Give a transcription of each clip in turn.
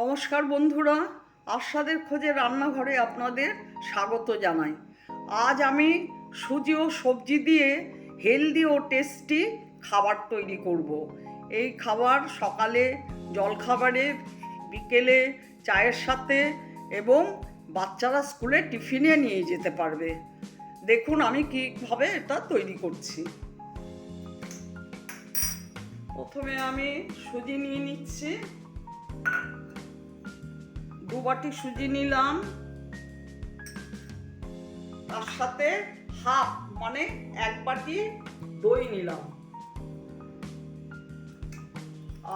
নমস্কার বন্ধুরা আস্বাদের খোঁজে রান্নাঘরে আপনাদের স্বাগত জানাই। আজ আমি সুজি ও সবজি দিয়ে হেলদি ও টেস্টি খাবার তৈরি করব। এই খাবার সকালে জলখাবারে, বিকেলে চায়ের সাথে এবং বাচ্চারা স্কুলে টিফিনে নিয়ে যেতে পারবে। দেখুন আমি কীভাবে এটা তৈরি করছি। প্রথমে আমি সুজি নিয়ে নিচ্ছি। বাটি সুজি নিলাম। তার সাথে হাফ মানে এক বাটি দই নিলাম।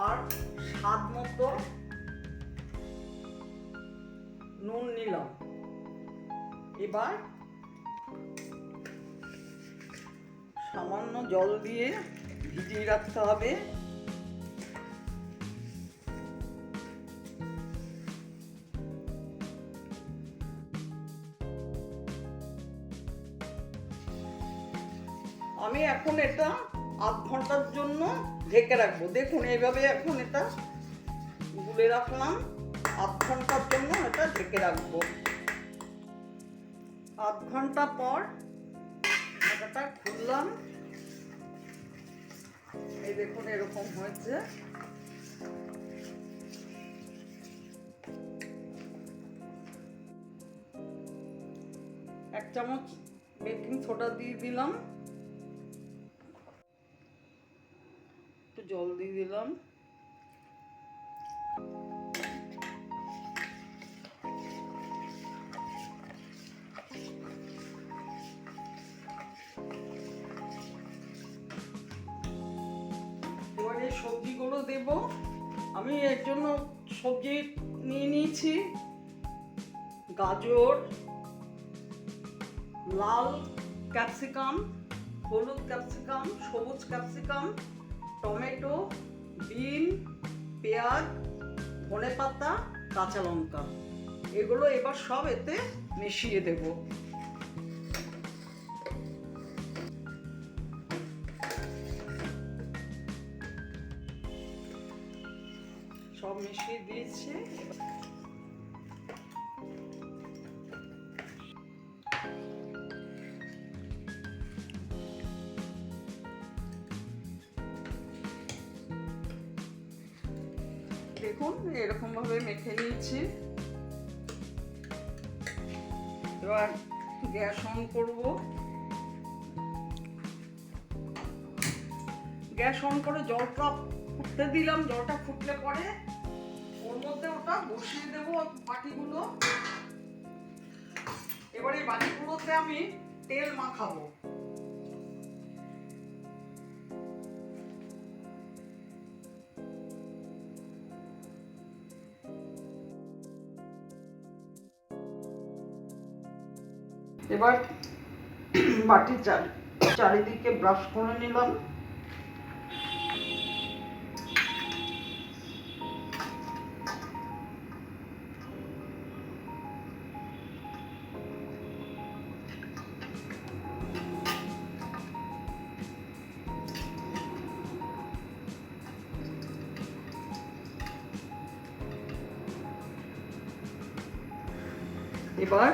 আর স্বাদ মতো নুন নিলাম। এবার সামান্য জল দিয়ে ভিজিয়ে রাখতে হবে। আমি এখন এটা আধ ঘণ্টার জন্য ঢেকে রাখব। দেখুন, এইভাবে এখন এটা গুলে রাখলাম। আধ ঘণ্টার জন্য এটা ঢেকে রাখব। আধ ঘণ্টা পর ঢাকাটা খুললাম। এই দেখুন, এরকম হয়েছে। এক চামচ বেকিং সোডা দিয়ে দিলাম। একটু জল দিয়ে দিলাম। এবারে সবজিগুলো দেব। আমি এর জন্য সবজি নিয়ে নিয়েছি। গাজর, লাল ক্যাপসিকাম, হলুদ ক্যাপসিকাম, সবুজ ক্যাপসিকাম টমেটো, বিন, পেঁয়াজ, ধনে পাতা, কাঁচা লঙ্কা। এগুলো এবার সব এতে মিশিয়ে দেব। সব মিশিয়ে দিয়েছি। দেখুন এরকম ভাবে মেখে নিয়েছি। এবার গ্যাস অন করব। গ্যাস অন করে জলটা ফুটতে দিলাম, জলটা ফুটলে পরে ওর মধ্যে ওটা বসিয়ে দেবো বাটিগুলো। এবার বাটিগুলোতে আমি তেল মাখাবো। এবার বাটির চারি চারিদিকে ব্রাশ করে নিলাম। এবার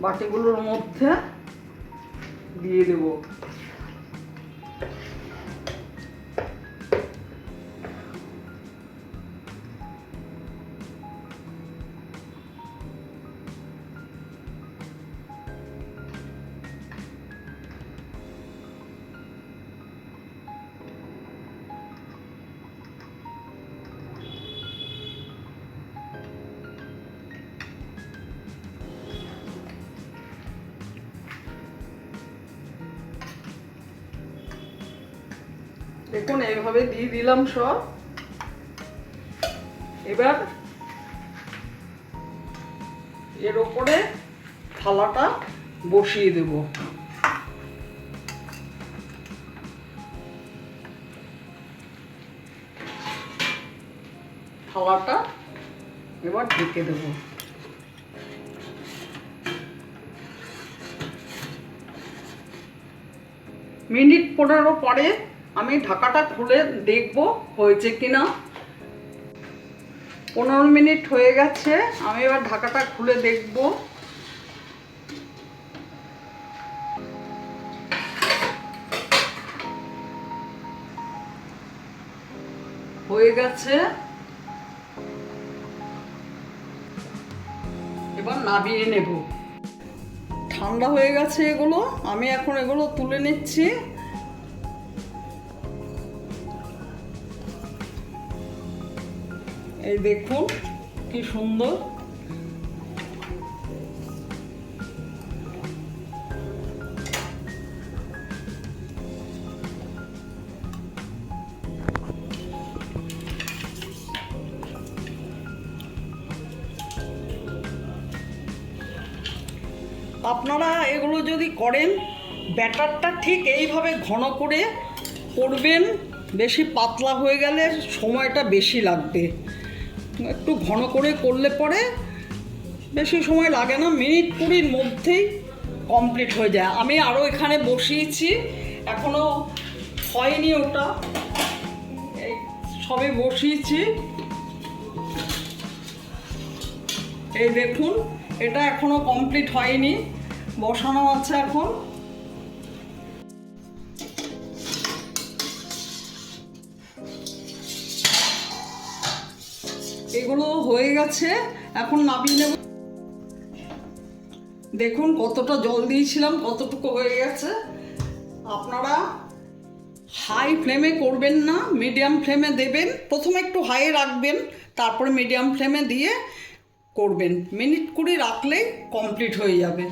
বাটিগুলোর মধ্যে দিয়ে দেব। দেখুন, এইভাবে দিয়ে দিলাম সব। এবার এর ওপরে থালাটা বসিয়ে দেব। থালাটা এবার ঢেকে দেবো। মিনিট পনেরো পরে আমি ঢাকাটা খুলে দেখব হয়েছে কিনা। পনেরো মিনিট হয়ে গেছে, আমি এবার ঢাকাটা খুলে দেখব। হয়ে গেছে। এবার নাবিয়ে নেব। ঠান্ডা হয়ে গেছে এগুলো, আমি এখন এগুলো তুলে নিচ্ছি। এই দেখুন, কি সুন্দর। আপনারা এগুলো যদি করেন, ব্যাটারটা ঠিক এইভাবে ঘন করে করবেন, বেশি পাতলা হয়ে গেলে সময়টা বেশি লাগবে। একটু ঘন করে করলে পরে বেশি সময় লাগে না, মিনিট কুড়ির মধ্যেই কমপ্লিট হয়ে যায়। আমি আরও এখানে বসিয়েছি এখনও হয়নি ওটা। এই সবে বসিয়েছি। এই দেখুন, এটা এখনও কমপ্লিট হয়নি, বসানো আছে এখন। এগুলো হয়ে গেছে, এখন নামিয়ে নেব। দেখুন কতটা জল দিয়েছিলাম, কতটুকু হয়ে গেছে। আপনারা হাই ফ্লেমে করবেন না মিডিয়াম ফ্লেমে দেবেন। প্রথমে একটু হাই রাখবেন, তারপরে মিডিয়াম ফ্লেমে দিয়ে করবেন। মিনিট কুড়ি রাখলেই কমপ্লিট হয়ে যাবে।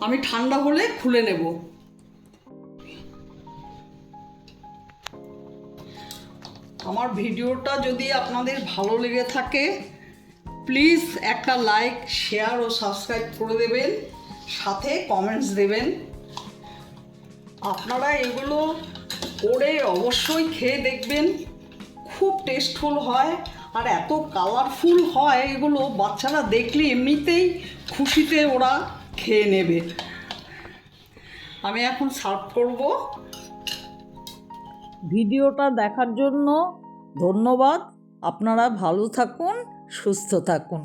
আমি ঠান্ডা হলে খুলে নেব। আমার ভিডিওটা যদি আপনাদের ভালো লেগে থাকে প্লিজ একটা লাইক শেয়ার ও সাবস্ক্রাইব করে দেবেন, সাথে কমেন্টস দেবেন। আপনারা এগুলো করে অবশ্যই খেয়ে দেখবেন, খুব টেস্টফুল হয় আর এত কালারফুল হয় এগুলো, বাচ্চারা দেখলে এমনিতেই খুশিতে ওরা খেয়ে নেবে। আমি এখন সার্ভ করব। ভিডিওটা দেখার জন্য ধন্যবাদ। আপনারা ভালো থাকুন সুস্থ থাকুন।